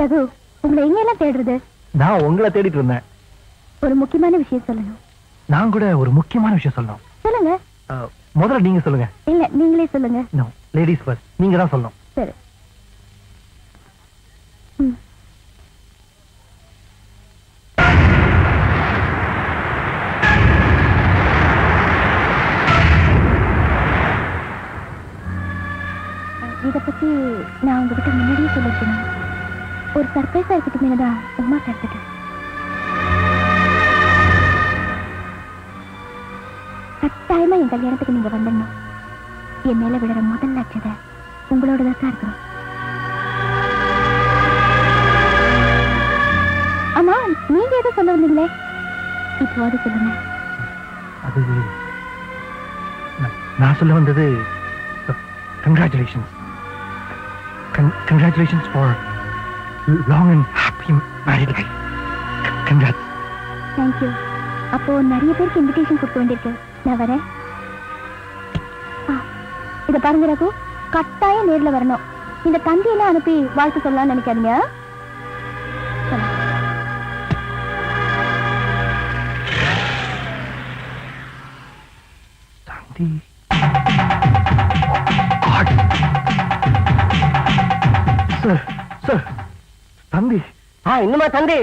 ரகு உங்களை எங்கெல்லாம் தேடுறது? நான் உங்களை தேடிட்டு இருந்தேன். ஒரு முக்கியமான விஷயம் சொல்லணும். நான் கூட ஒரு முக்கியமான விஷயம் சொல்லணும். சொல்லுங்க. முதல்ல நீங்க சொல்லுங்க. இல்ல நீங்களே சொல்லுங்க. நோ லேடிஸ் ஃபர்ஸ்ட் நீங்க தான் சொல்லணும். சரி. இத பத்தி நான் உங்ககிட்ட முன்னாடியே சொல்லிருக்கணும் ஒரு சர்ப்ரைஸா இருக்கட்டும் தான் உமா தடுத்துட்டேன் கட்டாயமா என் கல்யாணத்துக்கு நீங்க வந்துடணும். என் மேல விடுற முதல் லட்சத்தை உங்களோட தான் சார் இருக்கணும். ஆமா நீங்க எதை சொல்ல வந்தீங்களே? இப்போ அது சொல்லுங்க. அது நான் சொல்ல வந்தது congratulations congratulations for long and happy married life congrats thank you அப்போ நிறைய பேருக்கு இன்விடேஷன் கொடுக்க வேண்டியிருக்கு. நான் வரேன். இத பாருங்க ரகு. கட்டாயம் நேர்ல வரணும். இந்த தந்தியெல்லாம் அனுப்பி வாழ்த்து சொல்லலாம்னு நினைக்காதீங்க. தந்தி. இன்னுமா தந்தி?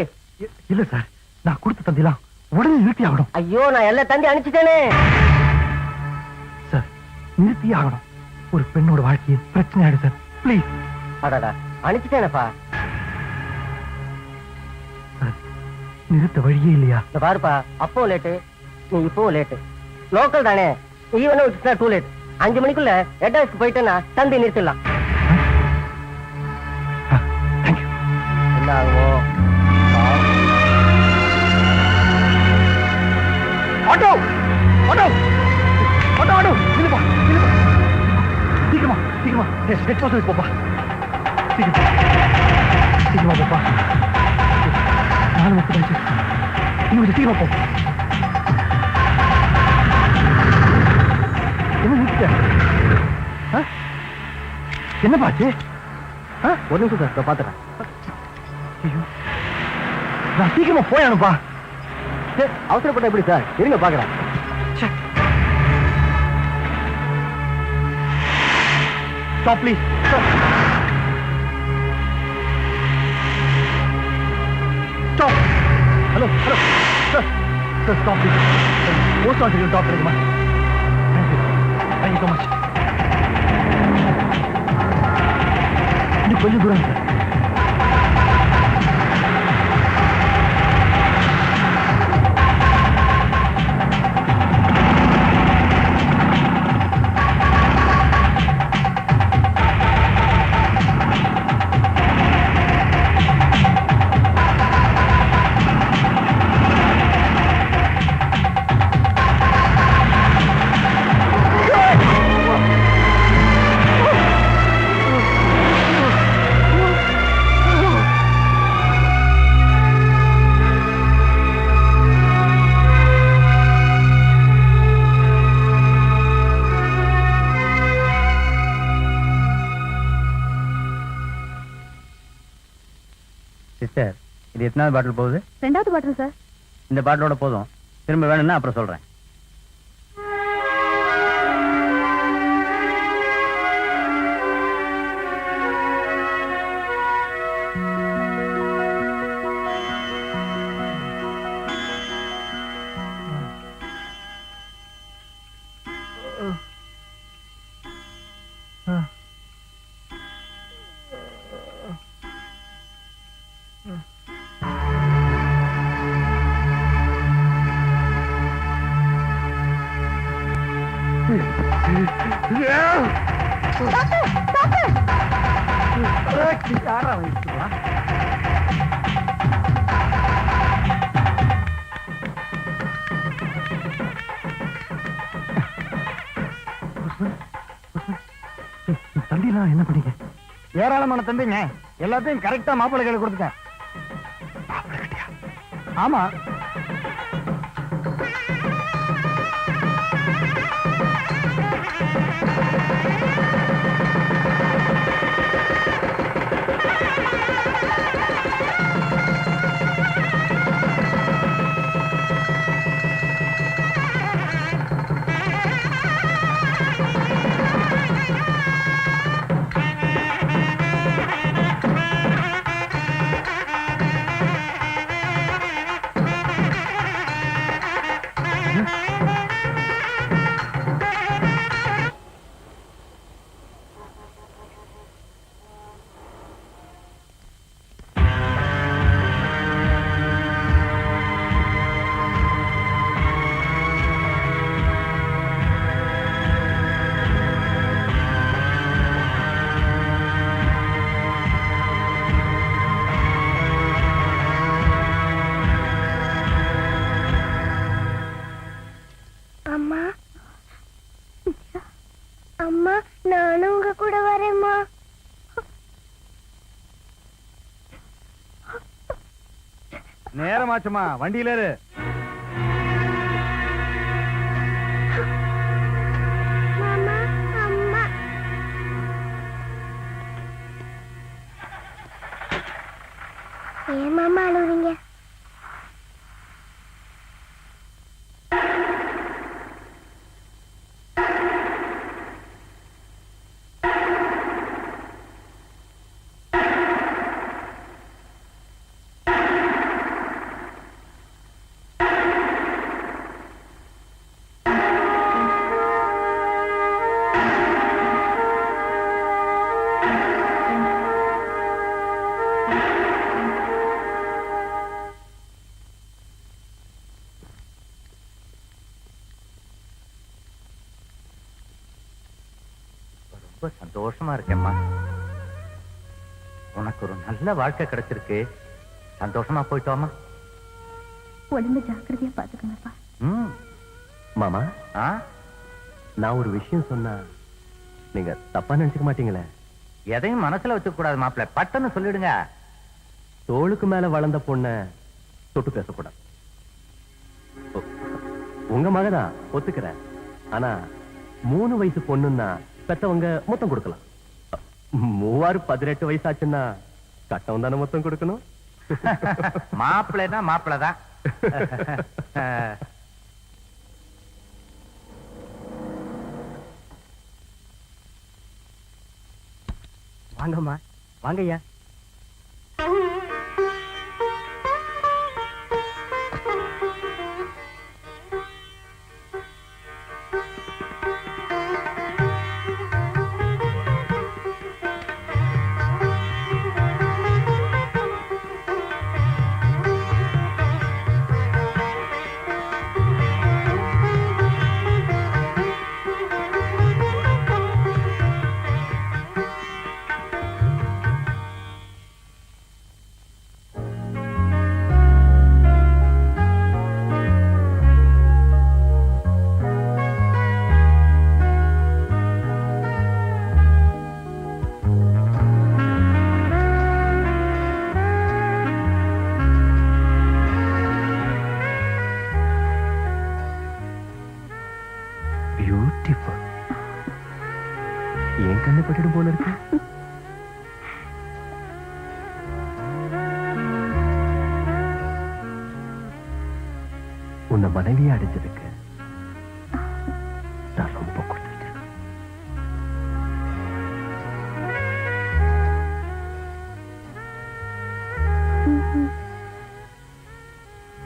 இல்ல சார். நான் கொடுத்த தந்திலாம் உடனே நிறுத்தி ஆகணும். ஐயோ நான் எல்லா தந்தி அனுப்பிச்சிட்டேனே. சார் நிறுத்தி ஆகணும். ஒரு பெண்ணோட வாழ்க்கையை பிரச்சனை ஆயிடும் சார். ப்ளீஸ் அடடா அனுப்பிச்சிட்டேனப்பா. நிறுத்த வழியே இல்லையா? பாருப்பா அப்போ லேட்டு நீ இப்பவும் லேட்டு லோக்கல் தானே. ஈவனும் இட்ஸ் டூ லேட் அஞ்சு மணிக்குள்ள ஹெட் ஆஃபீஸ்க்கு போயிட்டேன்னா தந்தி நிறுத்திடலாம். என்ன ஆகுமோ? சீக்கிரமா சீக்கிரமா ஹெட் போஸ்ட் போப்பா சீக்கிரம் சீக்கிரமா போப்பா நாலு முப்பது ஆச்சு இன்னும் கொஞ்சம் சீக்கிரமா போ என்ன நிறுத்த என்ன பாச்சு ஒரு நிமிஷம் சார் பாத்துறேன் ஐயோ நான் சீக்கிரமா போயானுப்பா அவசரப்பட்ட எப்படி சார் இருங்க பாக்குறேன் Stop, please. Stop. Stop. Hello, hello. Sir, sir, stop, please. Post office will talk to you, Thank you. Thank you so much. கொஞ்சம் தூரம் சார் எத்தனாவது பாட்டில் போகுது? ரெண்டாவது பாட்டில் சார். இந்த பாட்டிலோட போதும். திரும்ப வேணும்னா அப்புறம் சொல்றேன். யாரா வயசுவா தம்பிலாம் என்ன பண்ணீங்க? ஏராளமான தம்பிங்க. எல்லாத்தையும் கரெக்டா மாப்பிள்ளை கையில கொடுத்துட்டேன். ஆமா. நேரமாச்சுமா வண்டியில இரு ஏன் மாமா அழுவுறீங்க? நல்ல வாழ்க்கை கிடைச்சிருக்கு? சந்தோஷமா போயிட்டு வாமா உடம்பு ஜாக்கிரதையா பாத்துக்கோங்கப்பா ம். மாமா ஆ? நான் ஒரு விஷயம் சொன்னா நீங்க தப்பா நினைச்சுக்க மாட்டீங்களே? எதையும் மனசுல வச்சுக்க கூடாது மாப்பிள்ள. பட்டுன்னு சொல்லிடுங்க. தோளுக்கு மேல வளர்ந்த பொண்ண தொட்டு பேசக்கூடாது. உங்க மகதான் ஒத்துக்கிறேன். ஆனா மூணு வயசு பொண்ணுன்னா பெத்தவங்க மொத்தம் கொடுக்கலாம். மூவாறு பதினெட்டு வயசு கட்டவன் தானே மொத்தம் கொடுக்கணும். மாப்பிள்ளைன்னா மாப்பிள்ளை தான் வாங்கம்மா. வாங்கய்யா. மனைவியை அடிச்சிருக்கு நான் ரொம்ப கொடுத்துட்டேன்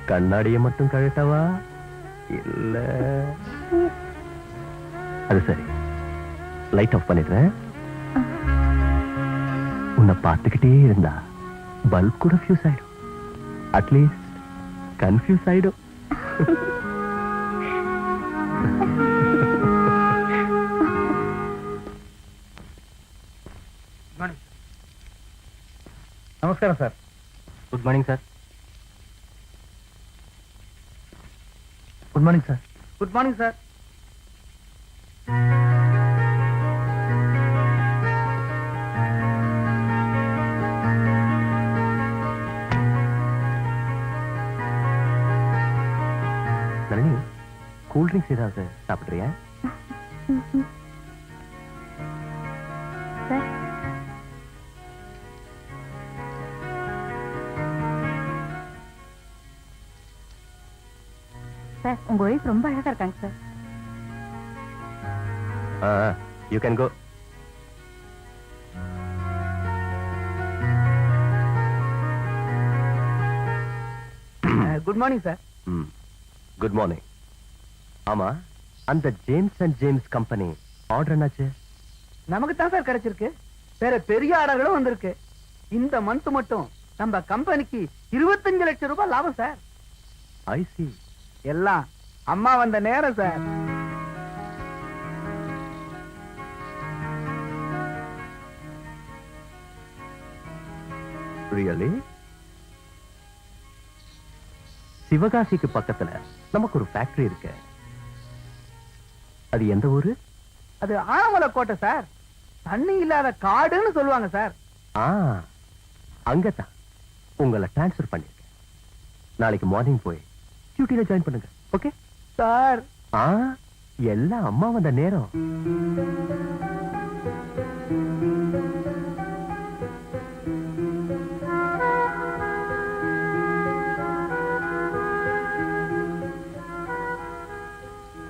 கண்ணாடியை மட்டும் கழட்டவா? இல்ல. அது சரி. லைட் ஆஃப் பண்ணிடுறேன். உன்னை பார்த்துக்கிட்டே இருந்தா பல்ப் கூட ஃபியூஸ் ஆயிடும். அட்லீஸ்ட் கன்ஃபியூஸ் ஆயிடும். நமஸ்காரம் sir good morning sir good morning sir good morning sir cool drinks ஏதாவது சாப்பிடுறியா? சார். உங்க ஒய்ஃப் ரொம்ப அழகா இருக்காங்க sir. You can go good morning sir good morning ஆமா. அந்த James and James company order என்னாச்சு? நமக்கு தான் சார் கிடைச்சிருக்கு. வேற பெரிய ஆர்டர்களும் வந்திருக்கு. இந்த மந்த் மட்டும் நம்ம கம்பெனிக்கு இருபத்தஞ்சு லட்சம் ரூபாய் லாபம் சார். ஐ சி எல்லாம் அம்மா வந்த நேரம் சார். ரியலி சிவகாசிக்கு பக்கத்துல நமக்கு ஒரு ஃபேக்டரி இருக்கு. அது எந்த ஊரு? அது ஆனமலை கோட்டை சார். தண்ணி இல்லாத காடுன்னு சொல்லுவாங்க சார். ஆ அங்கதான். உங்களை ட்ரான்ஸ்ஃபர் பண்ணிருக்கேன் நாளைக்கு மார்னிங் போய் டியூட்டில ஜாயின் பண்ணுங்க. Okay sir. ஆ எல்லாம் அம்மா வந்த நேரம்.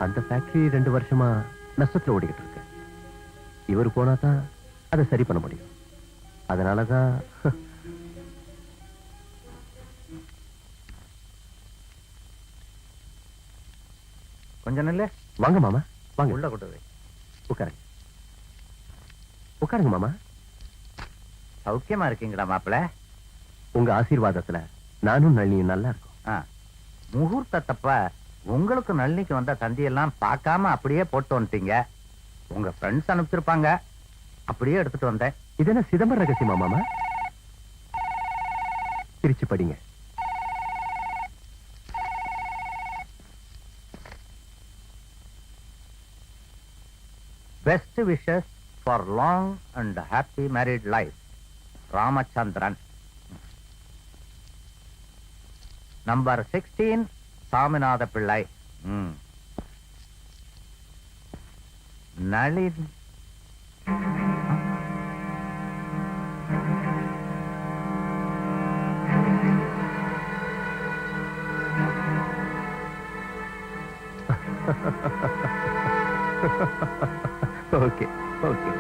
அந்த ஃபேக்டரி ரெண்டு வருஷமா நஷ்டத்துல ஓடிக்கிட்டு இருக்கு இவர் போனா தான் அதை சரி பண்ண முடியும். அதனாலதான் கொஞ்சம் நல்ல. வாங்க மாமா வாங்க. உள்ள கொண்டு வை உட்காருங்க. உட்காருங்க மாமா. சௌக்கியமா இருக்கீங்களா மாப்பிள்ள உங்க ஆசீர்வாதத்துல நானும் நளினியும் நல்லா இருக்கும். முகூர்த்தத்தப்ப உங்களுக்கு நளினிக்கு வந்த தந்தியெல்லாம் பார்க்காம அப்படியே போட்டு வந்துட்டீங்க. உங்க ஃப்ரெண்ட்ஸ் அனுப்பிச்சிருப்பாங்க. அப்படியே எடுத்துட்டு வந்தேன். இது என்ன சிதம்பர ரகசியமா மாமா? பிரிச்சு படிங்க. Best wishes for long and happy married life Ramachandran. Number sixteen Saminatha Pillai. Nalin okay okay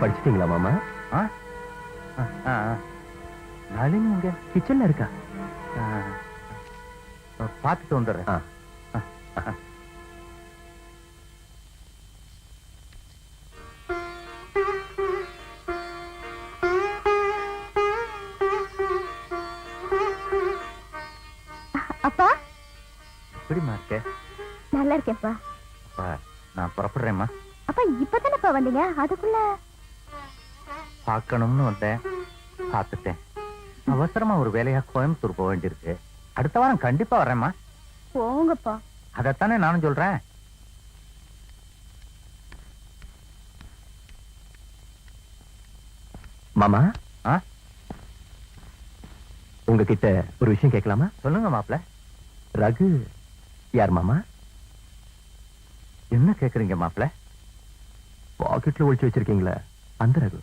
படிச்சிட்டீங்களா மாமா. நளினி இங்க கிச்சன்ல இருக்கா ஆ. பார்த்துட்டு வந்துடுறேன். அப்பா? இருக்க? நல்லா இருக்கேன்ப்பா. அப்பா, நான் புறப்படுறேம்மா. அப்பா இப்பதானப்பா வந்தீங்க? அதுக்குள்ள? பார்க்கணும்னு வந்தேன். பார்த்துட்டேன். அவசரமா ஒரு வேலையா கோயம்புத்தூர் போக வேண்டியிருக்கு. அடுத்த வாரம் கண்டிப்பா வரேம்மா போங்கப்பா. அதைத்தானே நானும் சொல்றேன். மாமா? ஆ? உங்ககிட்ட ஒரு விஷயம் கேட்கலாமா? சொல்லுங்க மாப்ள ரகு யார் மாமா? என்ன கேக்குறீங்க மாப்ள பாக்கெட்ல ஒளிச்சு வச்சிருக்கீங்களே அந்த ரகு.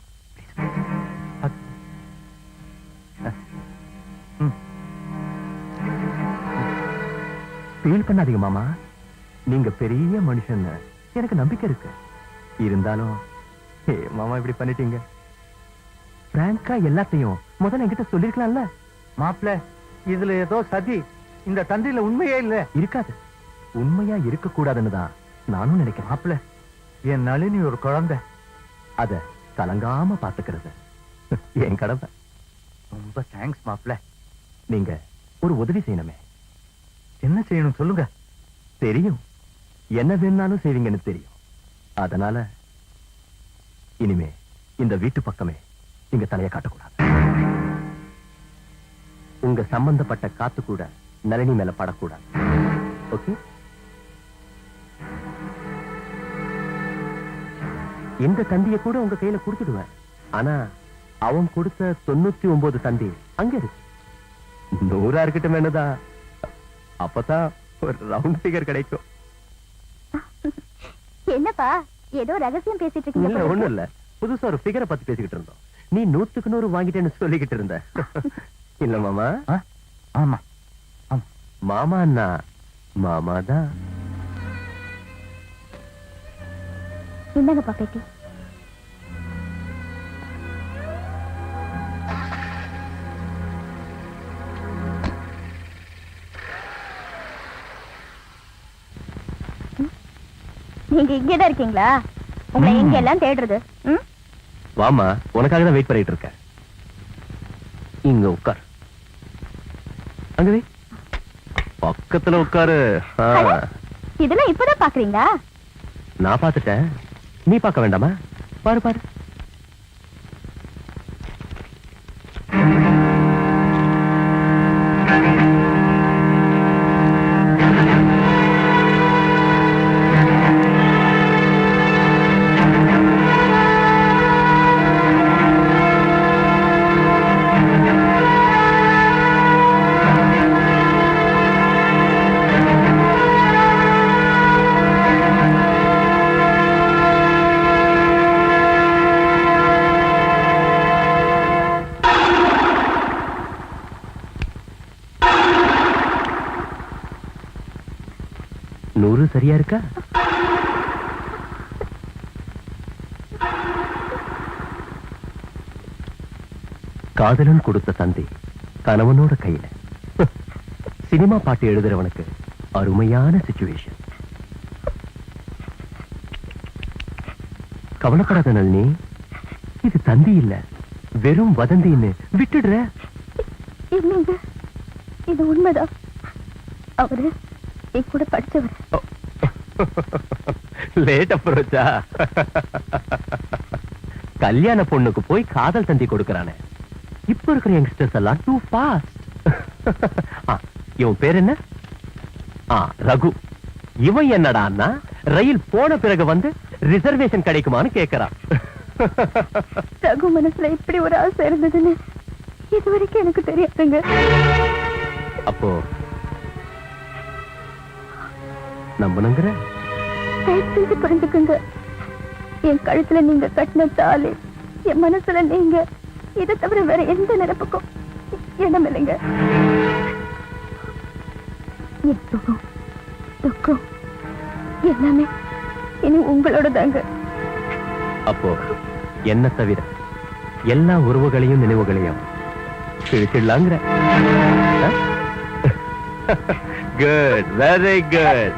பண்ணாதீங்க மாமா. நீங்க பெரிய மனுஷன் எனக்கு நம்பிக்கை இருக்கு. இருந்தாலும் ஏ மாமா இப்படி பண்ணிட்டீங்க. பிராங்கா எல்லாத்தையும் முதல்ல என்கிட்ட சொல்லிருக்கலாம்ல? மாப்ள இதுல ஏதோ சதி. இந்த தந்தியில உண்மையே இல்ல. இருக்காது. உண்மையா இருக்க கூடாதுன்னு தான் நானும் நினைக்கிறேன். மாப்ள என் நளினி ஒரு குழந்தை. அத கலங்காம பாத்துக்கிறது. என் கடமை. ரொம்ப தேங்க்ஸ் மாப்ள நீங்க ஒரு உதவி செய்யணுமே. என்ன செய்யணும் சொல்லுங்க. தெரியும். என்ன வேணாலும் செய்வீங்கன்னு தெரியும். அதனால இனிமே இந்த வீட்டு பக்கமே நீங்க தலைய காட்டக்கூடாது. உங்க சம்பந்தப்பட்ட காத்து கூட நளினி மேல படக்கூடாது. ஓகே? இந்த தந்திய கூட உங்க கையில கொடுத்துடுவேன். ஆனா அவன் கொடுத்த தொண்ணூத்தி ஒன்பது தந்தி அங்க இருக்கு. நூறா இருக்கட்டும் என்னதான். அப்பதான் ஒரு ரவுண்ட் ஃபிகர் கிடைக்கும். என்னப்பா? ஏதோ ரகசியம் பேசிட்டு இல்ல இருக்கீங்க ஒண்ணும் இல்ல புதுசா ஒரு ஃபிகரை பத்தி பேசிக்கிட்டு இருந்தோம். நீ நூத்துக்கு நூறு வாங்கிட்டேன்னு சொல்லிக்கிட்டு இருந்த. இல்ல மாமா? ஆமா. மாமா அண்ணா. மாமா தான். இந்தாங்கப்பா பேட்டி. நீங்க இங்கதான் இருக்கீங்களா? உங்களை எங்க எல்லாம் தேடுறது? வாமா உனக்காக தான் வெயிட் பண்ணிட்டு இருக்கேன். இங்க உட்கார். அங்க வை. பக்கத்துல உட்காரு. இதெல்லாம் இப்பதான் பாக்குறீங்களா? நான் பாத்துட்டேன் நீ பார்க்க வேண்டாமா? பாரு பாரு. சரியா இருக்கா? காதலன் கொடுத்த தந்தை கணவனோட கையில. சினிமா பாட்டு எழுதுறவனுக்கு அருமையான சுச்சுவேஷன் கவலைப்படாத நளினி இது தந்தி இல்ல வெறும் வதந்தின்னு விட்டுடுற. இல்லைங்க இது உண்மைதான். அவரு என் கூட படிச்சவர். லேட் அப்ரோச்சா கல்யாண பொண்ணுக்கு போய் காதல் தந்தி கொடுக்கறானே. இப்ப இருக்கிற யங்ஸ்டர்ஸ் எல்லாம் டூ ஃபாஸ்ட் இவன் பேர் என்ன? ஆ ரகு. இவன் என்னடான்னா ரயில் போன பிறகு வந்து ரிசர்வேஷன் கிடைக்குமான்னு கேக்குறான். ரகு மனசுல இப்படி ஒரு ஆசை இருந்ததுன்னு இது வரைக்கும் எனக்கு தெரியாதுங்க. அப்போ நம்பணுங்கிற என் கழுத்துல நீங்க கட்டின தாலி என் மனசுல நீங்க இதை தவிர வேற எந்த நிரப்புக்கும் இடம் இல்லைங்க. என் சுகம் துக்கம் எல்லாமே இனி உங்களோட தாங்க அப்போ என்ன தவிர எல்லா உறவுகளையும் நினைவுகளையும் கிழிச்சிடலாங்கிற குட் வெரி குட்